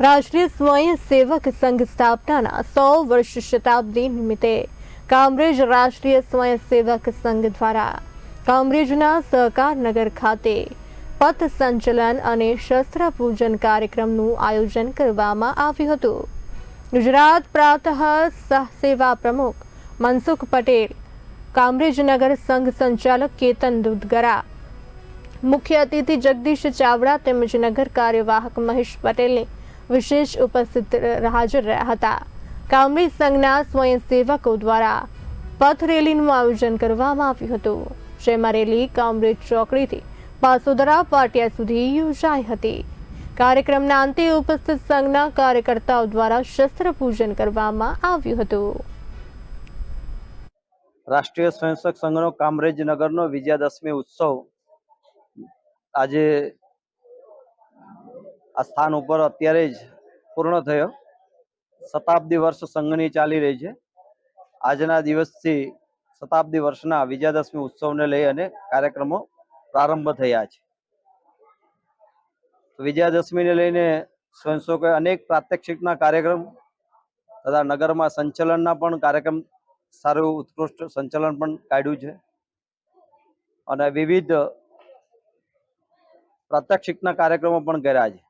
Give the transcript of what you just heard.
રાષ્ટ્રીય સ્વયંસેવક સંઘ સ્થાપનાના સો વર્ષ શતાબ્દી નિમિત્તે કામરેજ રાષ્ટ્રીય સ્વયંસેવક સંઘ દ્વારા કામરેજના સહકારનગર ખાતે પથ સંચલન અને શસ્ત્ર પૂજન કાર્યક્રમનું આયોજન કરવામાં આવ્યું હતું. ગુજરાત પ્રાતઃ સહસેવા પ્રમુખ મનસુખ પટેલ, કામરેજ નગર સંઘ સંચાલક કેતન દૂધગરા, મુખ્ય અતિથિ જગદીશ ચાવડા તેમજ નગર કાર્યવાહક મહેશ પટેલની વિશેષ ઉપસ્થિત હાજર રહ્યા હતા. કામરેજ સંઘના સ્વયંસેવકો દ્વારા પથ રેલીનું આયોજન કરવામાં આવ્યું હતું. જેમાં રેલી કામરેજ ચોકડીથી પાસોદરા પાટિયા સુધી યોજાઈ હતી. કાર્યક્રમના અંતે ઉપસ્થિત સંઘના કાર્યકર્તાઓ દ્વારા શસ્ત્ર પૂજન કરવામાં આવ્યું હતું. રાષ્ટ્રીય સ્વયંસેવક સંઘનો કામરેજ નગરનો વિજયાદશમી ઉત્સવ આજે આ સ્થાન ઉપર અત્યારે જ પૂર્ણ થયો. શતાબ્દી વર્ષ સંઘની ચાલી રહી છે. આજના દિવસથી શતાબ્દી વર્ષના વિજયાદશમી ઉત્સવને લઈ અને કાર્યક્રમો પ્રારંભ થયા છે. વિજયાદશમીને લઈને સ્વયંસેવકોએ અનેક પ્રાત્યક્ષિકના કાર્યક્રમ તથા નગરમાં સંચલનના પણ કાર્યક્રમ, સારું ઉત્કૃષ્ટ સંચાલન પણ કાઢ્યું છે. અને વિવિધ પ્રાત્યક્ષિકના કાર્યક્રમો પણ કર્યા છે.